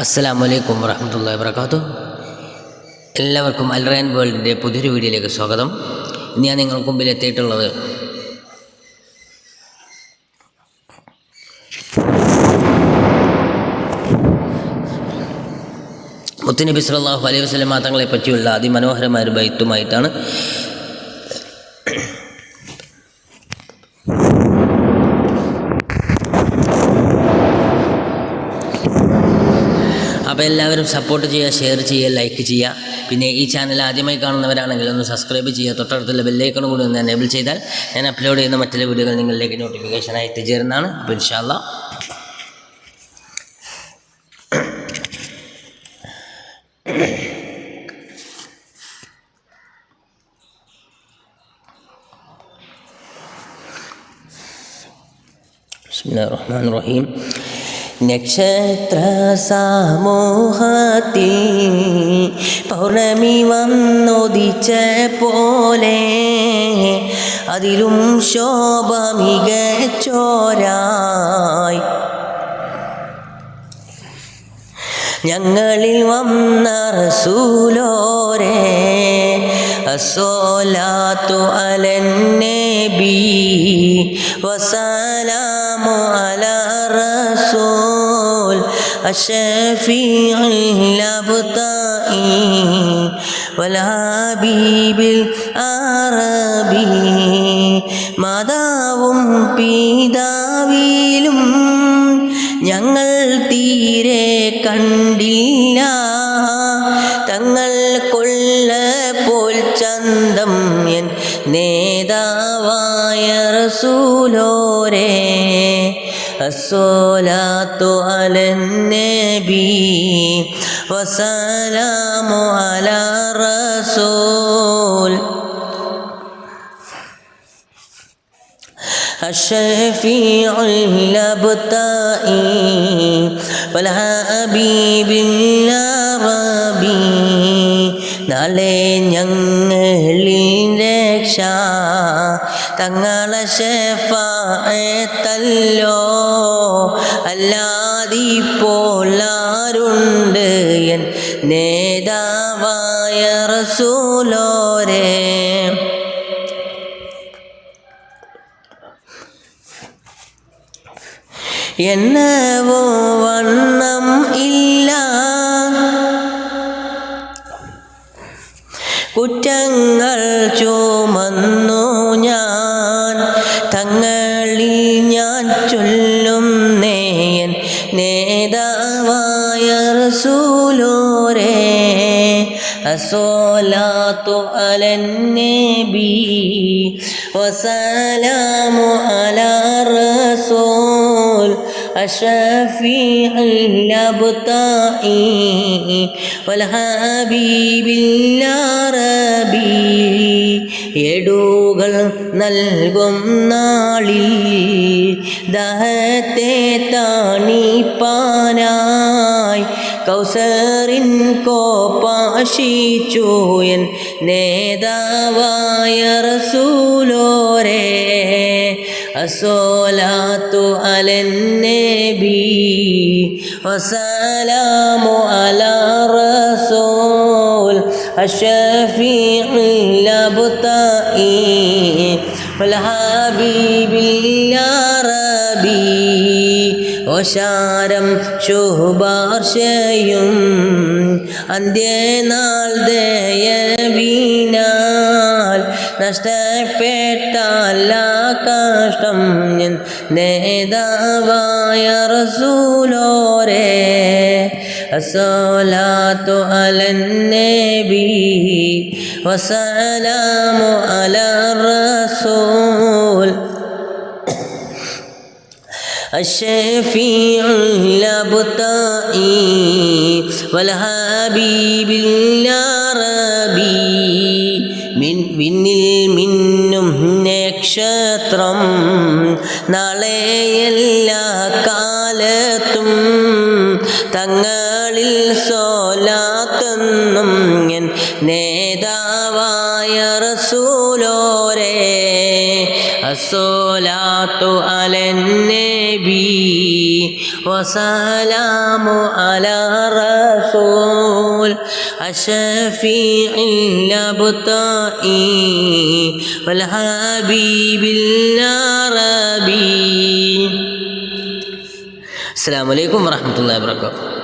അസ്സാം വലൈക്കും വറഹമത്തല്ലാ വാത്തു എല്ലാവർക്കും അൽറയൻ വേൾഡിന്റെ പുതിയൊരു വീഡിയോയിലേക്ക് സ്വാഗതം. ഇന്ന് ഞാൻ നിങ്ങൾക്ക് മുമ്പിൽ എത്തിയിട്ടുള്ളത് മുത്തുനബി സലാഹു അലൈഹി വസ്ലം തങ്ങളെ പറ്റിയുള്ള അതിമനോഹരമായ ഒരു ബൈത്തുമായിട്ടാണ് അപ്പോൾ എല്ലാവരും സപ്പോർട്ട് ചെയ്യുക ഷെയർ ചെയ്യുക ലൈക്ക് ചെയ്യുക. പിന്നെ ഈ ചാനൽ ആദ്യമായി കാണുന്നവരാണെങ്കിൽ ഒന്ന് സബ്സ്ക്രൈബ് ചെയ്യുക. തൊട്ടടുത്തുള്ള ബെല്ലൈക്കണും കൂടി ഒന്ന് എനേബിൾ ചെയ്താൽ ഞാൻ അപ്ലോഡ് ചെയ്യുന്ന മറ്റുള്ള വീഡിയോകൾ നിങ്ങളിലേക്ക് നോട്ടിഫിക്കേഷനായി എത്തിച്ചേരുന്നതാണ്. അപ്പോൾ ഇൻഷാല്ല ബിസ്മില്ലാഹിർ റഹ്മാനിർ റഹീം നക്ഷത്ര സമൂഹത്തിൽ പൗർണമി വന്നൊതിച്ച പോലെ അതിലും ശോഭ മികച്ചോരായി ഞങ്ങളിൽ വന്ന റസൂലോരെ അസോലാത്തു അലന്നെ ബി വസാലാ الشفيع الأبطائي والحبيب العربي മാതാവും പിതാവിലും ഞങ്ങൾ തീരെ കണ്ടില്ല തങ്ങൾ കൊള്ള പോൽ ചന്തം എൻ നേതാവായ റസൂലോരേ അസ്സലാത്തു അലന്നബി വസലാമു അലാ റസൂൽ الشفيع الأبطائي والحبيب العربي നാളെ ഞങ്ങളിൽ രക്ഷ തങ്ങളെ ഷെഫായത്തല്ലോ അല്ലാതിപ്പോൾ ആരുണ്ട് എൻ നേതാവായ റസൂലോരേ. എന്നവോ വണ്ണം ഇല്ല. കുറ്റങ്ങൾ ചുമന്നു ഞാൻ. തങ്ങളിൽ ഞാൻ ചൊല്ലും നേതാവായ റസൂലോരേ അസോലാത്തു അലന്നബി വസലാമു അലാ റസൂൽ الشفيع الأبطائي والحبيب العربي എടുകൾ നൽകും നാളിൽ ദഹത്തെ താണിപ്പാനായി കൗസറിൻ കോപ്പാശിച്ചു എൻ നേതാവായ റസൂലോരേ അസോലാത്തു അലന്നബി വസലാമു അലാ റസൂൽ الشفيع الأبطائي والحبيب العربي ഓശാരം ശുഭാർശയും അന്ത്യനാൾ ദയവീനാൽ നഷ്ടപ്പെട്ടല്ല കഷ്ടം ഞാൻ നേതാവായ റസൂലോരേ. അസോലാത്തു അലന്നബി വസലാമു അല റസൂൽ. الشفيع الأبطائي والحبيب العربي മിൻ വിണ്ണിൽ മിന്നും നക്ഷത്രം നാളെ എല്ലാ കാലത്തും തങ്ങളിൽ സോലാത്തെന്നും എൻ നേതാവായ റസൂലോരേ അസോലാത്തു അലന്നബി വ والسلام على رسول الشفيع الأبطائي والحبيب العربي السلام عليكم ورحمة الله وبركاته